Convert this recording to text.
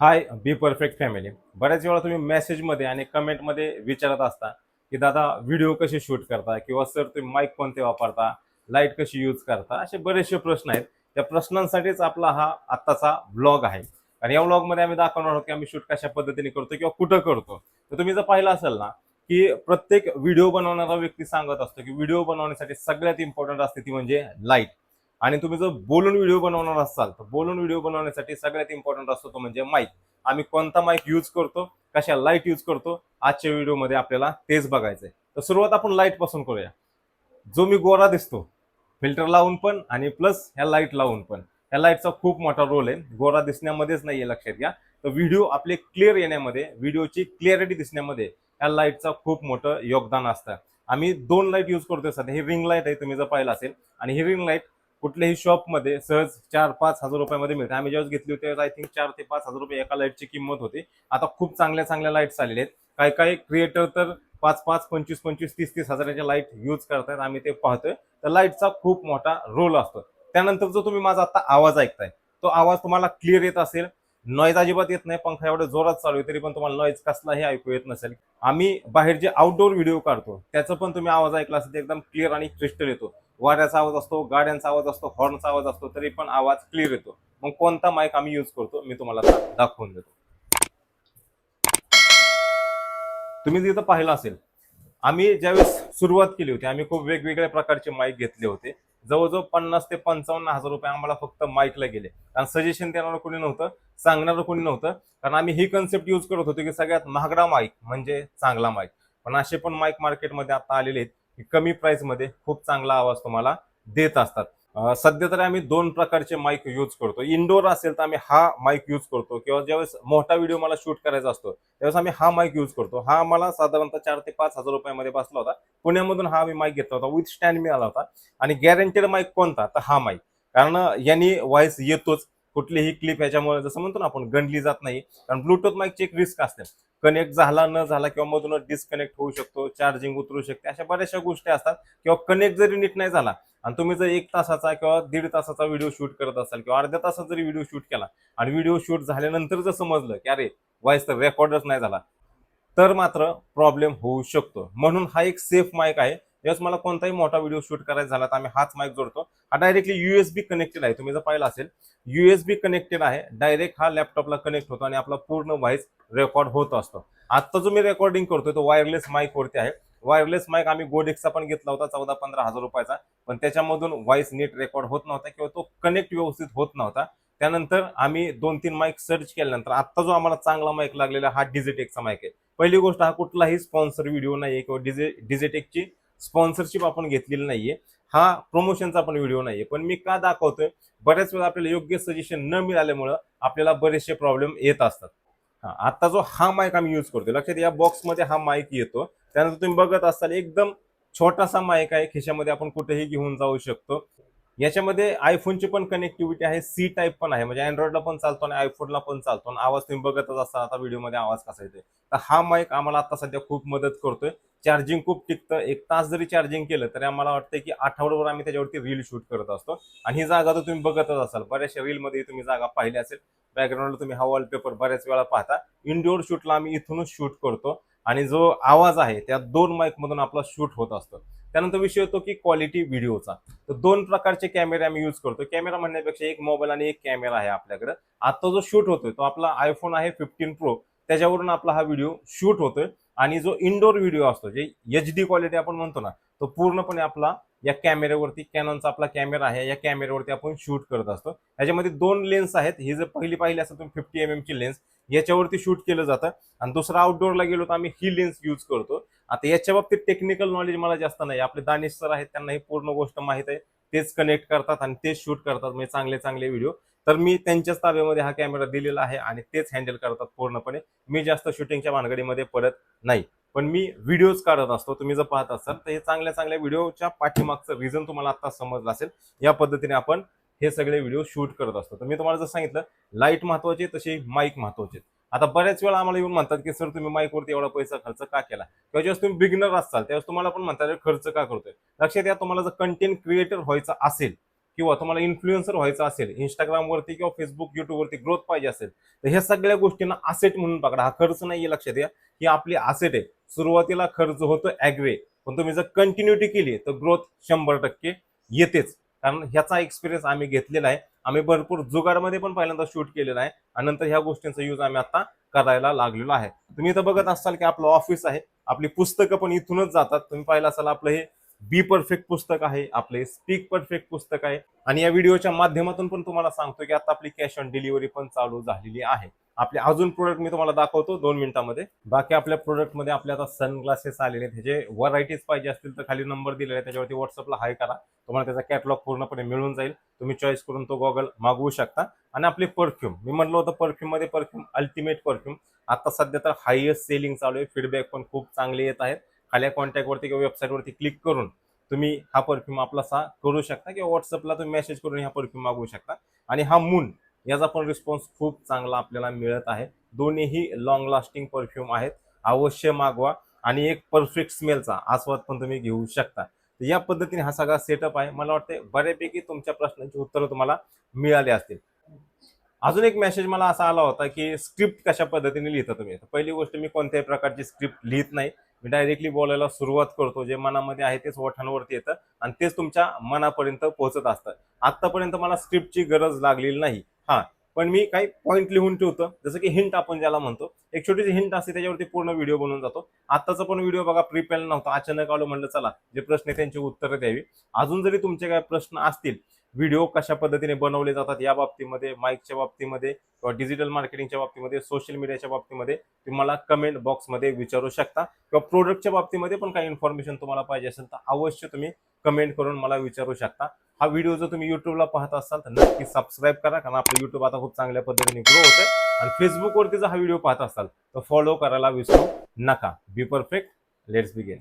High be perfect family. बऱ्याच वेळा तुम्ही मेसेजमध्ये आणि कमेंटमध्ये विचारत असता की दादा व्हिडिओ कसे शूट करता? किंवा सर तुम्ही माईक कोणते वापरता? लाइट कशी यूज करता? असे बरेचसे प्रश्न आहेत. त्या प्रश्नांसाठीच आपला हा आत्ताचा ब्लॉग आहे. आणि या ब्लॉगमध्ये आम्ही दाखवणार आहोत की आम्ही शूट कशा पद्धतीने करतो किंवा कुठं करतो. तर तुम्ही जर पाहिलं असेल ना की प्रत्येक व्हिडिओ बनवणारा व्यक्ती सांगत असतो की व्हिडिओ बनवण्यासाठी सगळ्यात इम्पॉर्टंट असते ती म्हणजे लाइट आणि तुम्ही जर बोलून व्हिडिओ बनवणार असाल तर बोलून व्हिडिओ बनवण्यासाठी सगळ्यात इम्पॉर्टंट असतो तो म्हणजे माईक आम्ही कोणता माईक यूज करतो कशा लाइट यूज करतो आजच्या व्हिडिओमध्ये आपल्याला तेच बघायचंय. तर सुरुवात आपण लाइटपासून करूया. जो मी गोरा दिसतो फिल्टर लावून पण आणि प्लस ह्या लाइट लावून पण. ह्या लाईटचा खूप मोठा रोल आहे. गोरा दिसण्यामध्येच नाहीये लक्षात घ्या. तर व्हिडिओ आपले क्लिअर येण्यामध्ये व्हिडिओची क्लिअरिटी दिसण्यामध्ये ह्या लाईटचा खूप मोठं योगदान असतं. आम्ही दोन लाइट यूज करतोय सध्या. ही रिंग लाइट आहे तुम्ही जर पाहिलं असेल. आणि ही रिंग लाइट कुठल्याही शॉपमध्ये सहज चार पाच हजार रुपयामध्ये मिळते. आम्ही जेव्हा घेतली होती आय थिंक चार ते पाच हजार रुपये एका लाईटची किंमत होती. आता खूप चांगल्या चांगल्या लाईट्स आलेल्या आहेत. काही काही क्रिएटर तर पाच पाच पंचवीस पंचवीस तीस तीस हजाराच्या लाइट यूज करतायत. आम्ही ते पाहतोय. तर लाईटचा खूप मोठा रोल असतो. त्यानंतर जो तुम्ही माझा आता आवाज ऐकताय तो आवाज तुम्हाला क्लिअर येत असेल. नॉईज अजिबात येत नाही. पंखा एवढं जोरात चालू आहे तरी पण तुम्हाला नॉईज कसलाही ऐकू येत नसेल. आम्ही बाहेर जे आउटडोर व्हिडिओ काढतो त्याचा पण तुम्ही आवाज ऐकला असेल तर एकदम क्लिअर आणि क्रिस्टल येतो. वाऱ्याचा आवाज असतो गाड्यांचा आवाज असतो हॉर्नचा आवाज असतो तरी पण आवाज क्लिअर येतो. मग कोणता माईक आम्ही यूज करतो मी तुम्हाला दाखवून देतो. तुम्ही तिथं पाहिलं असेल आम्ही ज्यावेळेस सुरुवात केली होती आम्ही खूप वेगवेगळ्या प्रकारचे माईक घेतले होते. जवळजवळ पन्नास ते पंचावन्न हजार रुपये आम्हाला फक्त माईकला गेले. कारण सजेशन देणारं कोणी नव्हतं सांगणारं कोणी नव्हतं. कारण आम्ही ही कन्सेप्ट यूज करत होतो की सगळ्यात महागडा माईक म्हणजे चांगला माईक पण असे पण माईक मार्केटमध्ये आता आलेले आहेत. कमी प्राइसमध्ये खूप चांगला आवाज तुम्हाला देत असतात. सध्या तरी आम्ही दोन प्रकारचे माईक यूज करतो. इनडोअर असेल तर आम्ही हा माईक यूज करतो किंवा ज्यावेळेस मोठा व्हिडिओ मला शूट करायचा असतो त्यावेळेस आम्ही हा माईक यूज करतो. हा मला साधारणतः चार ते पाच हजार रुपयामध्ये बसला होता. पुण्यामधून हा आम्ही माईक घेतला होता. विथ स्टँड मिळाला होता. आणि गॅरंटेड माईक कोणता? तर हा माईक कारण यांनी व्हॉइस येतोच. कुठलीही क्लिप याच्यामुळे जसं म्हणतो ना आपण गणली जात नाही. कारण ब्लूटूथ माईकची एक रिस्क असते. कनेक्ट झाला न झाला किंवा मधूनच डिस्कनेक्ट होऊ शकतो चार्जिंग उतरू शकते अशा बऱ्याचशा गोष्टी असतात. किंवा कनेक्ट जरी नीट नाही झाला आणि तुम्ही जर एक तासाचा किंवा दीड तासाचा व्हिडिओ शूट करत असाल किंवा अर्ध्या तासात जरी व्हिडिओ शूट केला आणि व्हिडिओ शूट झाल्यानंतर जर समजलं की अरे व्हॉइस तर रेकॉर्डच नाही झाला तर मात्र प्रॉब्लेम होऊ शकतो. म्हणून हा एक सेफ माईक आहे. ज्यावेळेस मला कोणताही मोठा व्हिडिओ शूट करायचा झाला तर आम्ही हाच माईक जोडतो. हा डायरेक्टली युएसबी कनेक्टेड आहे. तुम्ही जर पाहिलं असेल युएसबी कनेक्टेड आहे. डायरेक्ट हा लॅपटॉपला कनेक्ट होतो आणि आपला पूर्ण व्हॉइस रेकॉर्ड होत असतो. आत्ता जो मी रेकॉर्डिंग करतोय तो वायरलेस माईक वरती आहे. वायरलेस माईक आम्ही गोडेक्सचा पण घेतला होता चौदा पंधरा हजार रुपयाचा. पण त्याच्यामधून व्हॉइस नीट रेकॉर्ड होत नव्हता किंवा तो कनेक्ट व्यवस्थित होत नव्हता. त्यानंतर आम्ही दोन तीन माईक सर्च केल्यानंतर आत्ता जो आम्हाला चांगला माईक लागलेला हा डिजिटेकचा माईक आहे. पहिली गोष्ट हा कुठलाही स्पॉन्सर व्हिडिओ नाही किंवा डिजे डिजिटेकची स्पॉन्सरशिप आपण घेतलेली नाहीये. हा प्रमोशनचा पण व्हिडिओ नाहीये. पण मी का दाखवतोय? बऱ्याच वेळा आपल्याला योग्य सजेशन न मिळाल्यामुळं आपल्याला बरेचसे प्रॉब्लेम येत असतात. हा, आता जो हा माईक आम्ही यूज करतो लक्षात या बॉक्समध्ये हा माईक येतो. त्यानंतर तुम्ही बघत असाल एकदम छोटासा माईक आहे. खिशामध्ये आपण कुठेही घेऊन जाऊ शकतो. याच्यामध्ये आयफोनची पण कनेक्टिव्हिटी आहे सी टाईप पण आहे. म्हणजे अँड्रॉइडला पण चालतो आणि आयफोनला पण चालतो. आणि आवाज तुम्ही बघतच असाल आता व्हिडिओमध्ये आवाज कसा येतोय. तर हा माईक आम्हाला आता सध्या खूप मदत करतोय. चार्जिंग खूप टिकतं. एक तास जरी चार्जिंग केलं तरी आम्हाला वाटतं की आठवड्यावर आम्ही त्याच्यावरती रील शूट करत असतो. आणि ही जागा तर तुम्ही बघतच असाल. बऱ्याचशा रीलमध्ये तुम्ही जागा पाहिली असेल. बॅकग्राऊंडला तुम्ही हा वॉलपेपर बऱ्याच वेळा पाहता. इनडोअर शूटला आम्ही इथूनच शूट करतो. आणि जो आवाज आहे त्या दोन माईक मधून आपला शूट होत असतो. त्यानंतर विषय येतो की क्वालिटी व्हिडिओचा तर दोन प्रकारचे कॅमेरे आम्ही यूज करतो. कॅमेरा म्हणण्यापेक्षा एक मोबाईल आणि एक कॅमेरा आहे आपल्याकडे. आता जो शूट होतोय तो आपला आयफोन आहे फिफ्टीन प्रो त्याच्यावरून आपला हा व्हिडिओ शूट होतोय. आणि जो इनडोअर व्हिडिओ असतो जे एच डी क्वालिटी आपण म्हणतो ना तो पूर्णपणे आपला या कॅमेऱ्यावरती कॅनॉनचा आपला कॅमेरा आहे. या कॅमेऱ्यावरती आपण शूट करत असतो. याच्यामध्ये दोन लेन्स आहेत. ही जर पहिली पाहिली असेल तुम्ही फिफ्टी एम एमची लेन्स याच्यावरती शूट केलं जातं. आणि दुसरा आउटडोअरला गेलो तर आम्ही ही लेन्स यूज करतो. आता याच्या बाबतीत टेक्निकल नॉलेज मला जास्त नाही. आपले दानिश सर आहेत त्यांना ही पूर्ण गोष्ट माहीत आहे. तेच कनेक्ट करतात आणि तेच शूट करतात म्हणजे चांगले चांगले व्हिडिओ तर मी त्यांच्याच ताब्यामध्ये हा कॅमेरा दिलेला आहे आणि तेच हँडल करतात पूर्णपणे. मी जास्त शूटिंगच्या भानगडीमध्ये पडत नाही. पण मी व्हिडिओज काढत असतो. तुम्ही जर पाहत असाल तर हे चांगल्या चांगल्या व्हिडिओच्या पाठीमागचं रिझन तुम्हाला आता समजलं असेल. या पद्धतीने आपण हे सगळे व्हिडिओ शूट करत असतो. तर मी तुम्हाला जर सांगितलं लाइट महत्वाची तशी माईक महत्त्वाचे. आता बऱ्याच वेळा आम्हाला येऊन म्हणतात की सर तुम्ही माईकवरती एवढा पैसा खर्च का केला? किंवा ज्यावेळेस तुम्ही बिगिनर असाल त्यावेळेस तुम्हाला पण म्हणतात खर्च का करतोय? लक्षात या तुम्हाला जर कंटेंट क्रिएटर व्हायचं असेल किंवा तुम्हाला इन्फ्लुएन्सर व्हायचं असेल इंस्टाग्रामवरती किंवा फेसबुक युट्यूबवरती ग्रोथ पाहिजे असेल तर ह्या सगळ्या गोष्टींना असेट म्हणून पकडा. हा खर्च नाही लक्षात घ्या. ही आपली असेट आहे. सुरुवातीला खर्च होतो ॲग्रे पण तुम्ही जर कंटिन्युटी केली तर ग्रोथ शंभर टक्के येतेच. कारण ह्याचा एक्सपिरियन्स आम्ही घेतलेला आहे. आम्ही भरपूर जुगाडमध्ये पण पहिल्यांदा शूट केलेला आहे आणि नंतर ह्या गोष्टींचा यूज आम्ही आता करायला लागलेलो आहे. तुम्ही इथं बघत असाल की आपलं ऑफिस आहे आपली पुस्तकं पण इथूनच जातात. तुम्ही पाहिलं असाल आपलं हे बी परफेक्ट पुस्तक आहे आपले स्पीक परफेक्ट पुस्तक आहे. आणि या व्हिडिओच्या माध्यमातून पण तुम्हाला सांगतो की आता आपली कॅश ऑन डिलिव्हरी पण चालू झालेली आहे. आपले अजून प्रोडक्ट मी तुम्हाला दाखवतो दोन मिनिटांमध्ये. बाकी आपल्या प्रोडक्टमध्ये आपल्या आता सनग्लासेस आलेले आहेत. ह्याचे व्हरायटीज पाहिजे असतील तर खाली नंबर दिलेला आहे त्याच्यावरती व्हॉट्सअपला हाय करा. तुम्हाला त्याचा कॅटलॉग पूर्णपणे मिळून जाईल. तुम्ही चॉईस करून तो गॉगल मागवू शकता. आणि आपले परफ्यूम मी म्हटलं होतं परफ्यूममध्ये परफ्यूम अल्टिमेट परफ्यूम आता सध्या तर हायएस्ट सेलिंग चालू आहे. फीडबॅक पण खूप चांगले येत आहेत. खाल्या कॉन्टॅक्टवरती किंवा वेबसाईटवरती क्लिक करून तुम्ही हा परफ्यूम आपला सा करू शकता किंवा व्हॉट्सअपला तुम्ही मेसेज करून हा परफ्यूम मागवू शकता. आणि हा मून याचा पण रिस्पॉन्स खूप चांगला आपल्याला मिळत आहे. दोन्हीही लॉंग लास्टिंग परफ्यूम आहेत. अवश्य मागवा आणि एक परफेक्ट स्मेलचा आस्वाद पण तुम्ही घेऊ शकता. या पद्धतीने हा सगळा सेटअप आहे. मला वाटतं बऱ्यापैकी तुमच्या प्रश्नांची उत्तरं तुम्हाला मिळाली असतील. अजून एक मेसेज मला असा आला होता की स्क्रिप्ट कशा पद्धतीने लिहिता तुम्ही? पहिली गोष्ट मी कोणत्याही प्रकारची स्क्रिप्ट लिहित नाही. मी डायरेक्टली बोलायला सुरुवात करतो. जे मनामध्ये आहे तेच ओठांवरती येतं आणि तेच तुमच्या मनापर्यंत पोहोचत असतं. आतापर्यंत मला स्क्रिप्टची गरज लागलेली नाही. हा पण मी काही पॉईंट लिहून ठेवतो. जसं की हिंट आपण ज्याला म्हणतो. एक छोटीशी हिंट असते त्याच्यावरती पूर्ण व्हिडिओ बनवून जातो. आत्ताचा पण व्हिडिओ बघा प्रिपेअर नव्हता. अचानक आलो म्हणलं चला जे प्रश्न आहे त्यांची उत्तरं द्यावी. अजून जरी तुमचे काय प्रश्न असतील व्हिडिओ कशा पद्धतीने बनवले जातात या बाबतीमध्ये माईकच्या बाबतीमध्ये किंवा डिजिटल मार्केटिंगच्या बाबतीमध्ये सोशल मीडियाच्या बाबतीमध्ये तुम्ही मला कमेंट बॉक्समध्ये विचारू शकता. किंवा प्रोडक्टच्या बाबतीमध्ये पण काही इन्फॉर्मेशन तुम्हाला पाहिजे असेल तर अवश्य तुम्ही कमेंट करून मला विचारू शकता. हा व्हिडिओ जर तुम्ही युट्यूबला पाहत असाल तर नक्की सबस्क्राईब करा कारण आपलं युट्यूब आता खूप चांगल्या पद्धतीने ग्रो होतं आणि फेसबुकवरती जर हा व्हिडिओ पाहत असाल तर फॉलो करायला विसरू नका. Be perfect let's began